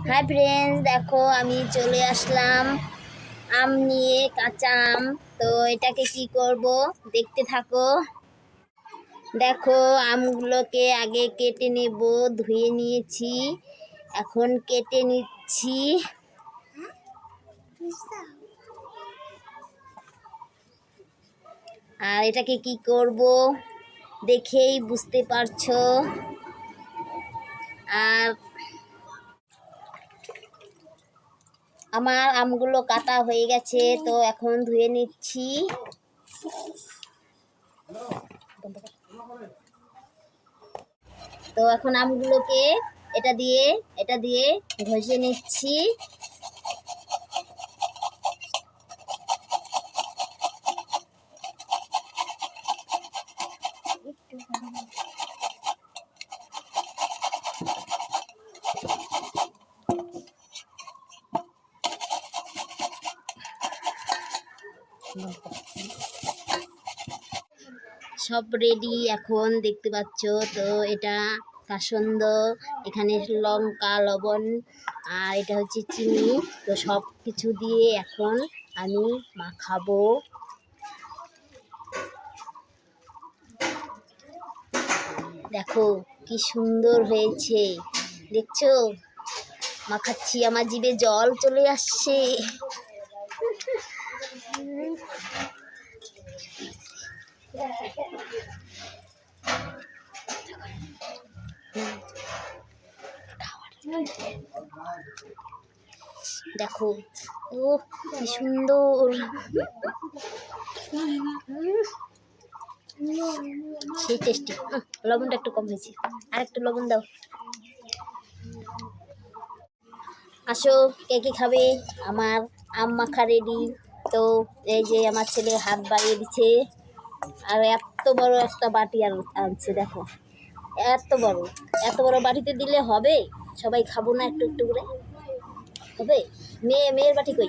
Hi friends দেখো আমি চলে আসলাম আম নিয়ে কাঁচা আম। তো এটাকে কি করব? দেখতে থাকো। দেখো, আমগুলোকে আগে কেটে নেব, ধুয়ে নিয়েছি। এখন কেটে নিচ্ছি। আর এটাকে কি করব? দেখেই বুঝতে পারছ। আর আমার আমগুলো কাটা হয়ে গেছে, তো এখন ধুয়ে নিচ্ছি। তো এখন আমগুলোকে এটা দিয়ে এটা দিয়ে ঘষে নিচ্ছি। সব রেডি এখন, দেখতে পাচ্ছ তো এটা কাসন্দ, এখানে লঙ্কা, লবণ, আর এটা হচ্ছে চিনি। তো সব কিছু দিয়ে এখন আমি মাখাবো। দেখো কি সুন্দর হয়েছে। দেখছ? মাখাচ্ছি, আমার জিভে জল চলে আসছে। দেখো, ও কি সুন্দর। সেই টেস্টি লবণটা একটু কম হয়েছে। আর একটু লবণ দাও। আসো, কে কে খাবে? আমার আম মাখা রেডি তো এই যে আমার ছেলে হাত বাড়িয়ে দিচ্ছে। আর এত বড় একটা বাটি আর আনছে, দেখো। এত বড়। এত বড় বাটিতে দিলে হবে? সবাই খাব না একটু একটু করে? হবে? মেয়ে, মেয়ের বাটি কই?